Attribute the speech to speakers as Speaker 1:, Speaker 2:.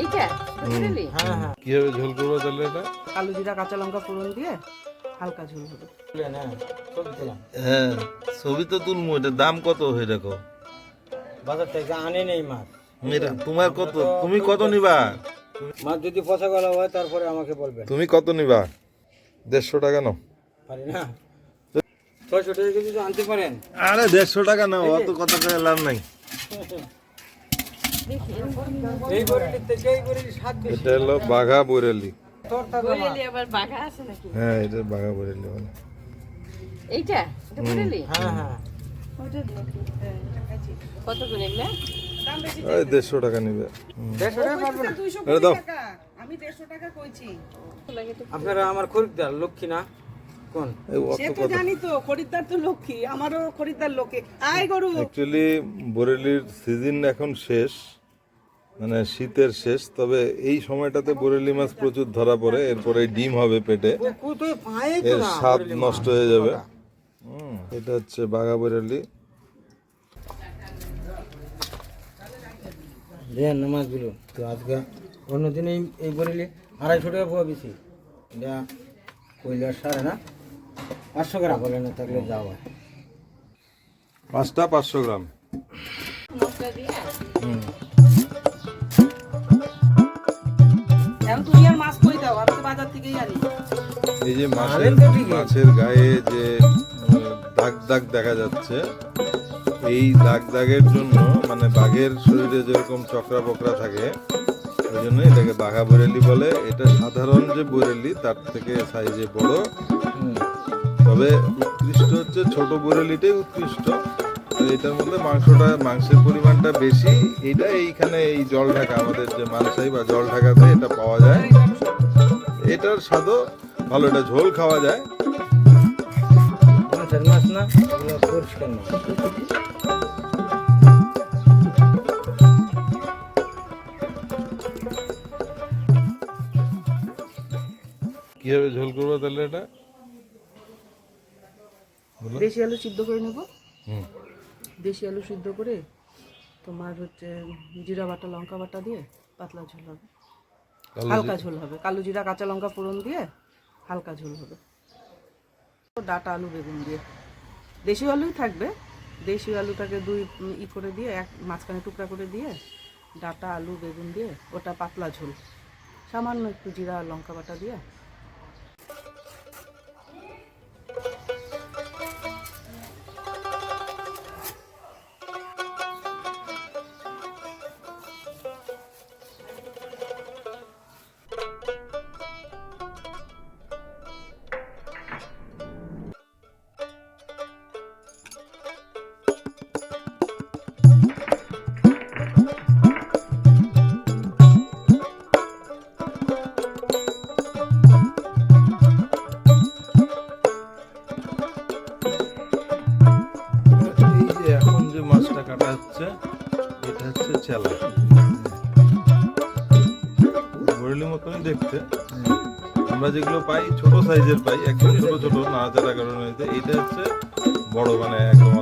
Speaker 1: এইটা?
Speaker 2: হ্যাঁ হ্যাঁ।
Speaker 3: কীভাবে ঝোল করব তাহলে এটা?
Speaker 4: কালো জিরা কাঁচা লঙ্কা ফোড়ন দিয়ে হালকা ঝোল হবে।
Speaker 2: হ্যাঁ ছবি
Speaker 3: হ্যাঁ তো তুলবো এটা দাম কত হয়ে দেখো?
Speaker 2: বাজার থেকে আনে নেই মাছ।
Speaker 3: মেয়েরা তোমার কত? তুমি কত নিবা?
Speaker 2: মাছ যদি পচা গলা হয় তারপরে আমাকে বলবেন
Speaker 3: তুমি কত নিবা? দেড়শো টাকা নাও।
Speaker 2: পারি না? ছয়শো টাকা তো আনতে পারেন।
Speaker 3: আরে দেড়শো টাকা নাও অত কত টাকা লাভ নাই
Speaker 2: এই বড়ির থেকে এই বড়ির স্বাদ বেশি
Speaker 3: এটা হলো বাঘা বরেলি।
Speaker 2: তোর তাজা মাছ।
Speaker 1: বুড়েলি আবার বাঘা আছে নাকি?
Speaker 3: হ্যাঁ এটা বাঘা বরেলি বলে।
Speaker 1: এইটা?
Speaker 2: হ্যাঁ হ্যাঁ।
Speaker 1: কত করে
Speaker 3: ওই দেড়শো টাকা নিবে।
Speaker 2: টাকা
Speaker 3: দাও।
Speaker 4: আমি দেড়শো টাকা কইছি।
Speaker 2: আপনারা আমার খরিদ্দার লক্ষ্মী না? কোন?
Speaker 3: অত
Speaker 4: সে তো জানি তো খরিদ্দার তো লক্ষ্মী আমারও খরিদ্দার লোকে। আয় গরু।
Speaker 3: অ্যাকচুয়ালি বরেলির সিজন এখন শেষ। মানে শীতের শেষ তবে এই সময়টাতে বরেলি মাছ প্রচুর ধরা পড়ে এরপরে ডিম হবে পেটে। এর স্বাদ নষ্ট হয়ে যাবে। হুম, এটা হচ্ছে বাঘা বরেলি।
Speaker 2: দেন মাছগুলো। তো আজকে অন্যদিন এই এই বলিলে আড়াইশো টাকা পাওয়া বেশি। এটা কইলার সারে না? পাঁচশো গ্রাম। বলে না থাকলে যাওয়া
Speaker 3: পাঁচটা পাঁচশো গ্রাম। হুম। এই যে মাছের। মাছের গায়ে যে দাগ দাগ দেখা যাচ্ছে এই দাগ দাগের জন্য মানে বাঘের শরীরে যেরকম চক্রা বকরা থাকে ওই জন্য এটাকে বাঘা বরেলি বলে। এটা সাধারণ যে বরেলি তার থেকে সাইজে বড়। তবে উৎকৃষ্ট হচ্ছে ছোট বরেলিটাই উৎকৃষ্ট। এটার মধ্যে মাংসটা মাংসের পরিমাণটা বেশি। এটা এইখানে এই জল ঢাকা আমাদের যে মালসাই বা জল ঢাকাতে এটা পাওয়া যায়। এটার স্বাদও ভালো এটা ঝোল খাওয়া যায়।
Speaker 2: মাছের মাছ না পরিষ্কার না
Speaker 3: কীভাবে ঝোল করব তাহলে এটা?
Speaker 4: দেশি আলু সিদ্ধ করে নেব।
Speaker 3: হুম।
Speaker 4: দেশি আলু সিদ্ধ করে তোমার হচ্ছে জিরা বাটা লঙ্কা বাটা দিয়ে পাতলা ঝোল হবে। হালকা ঝোল হবে। কালো জিরা কাঁচা লঙ্কা ফোড়ন দিয়ে হালকা ঝোল হবে। ডাটা আলু বেগুন দিয়ে। দেশি আলুই থাকবে। দেশি আলুটাকে দুই ই করে দিয়ে এক মাঝখানে টুকরা করে দিয়ে ডাটা আলু বেগুন দিয়ে ওটা পাতলা ঝোল। সামান্য একটু জিরা লঙ্কা বাটা দিয়ে
Speaker 3: হচ্ছে চেলা বরলি মতনই দেখতে। আমরা যেগুলো পাই, ছোট সাইজের পাই, একদম ছোট ছোট নাড়াচাড়া কারণে এটা হচ্ছে বড় মানে একদম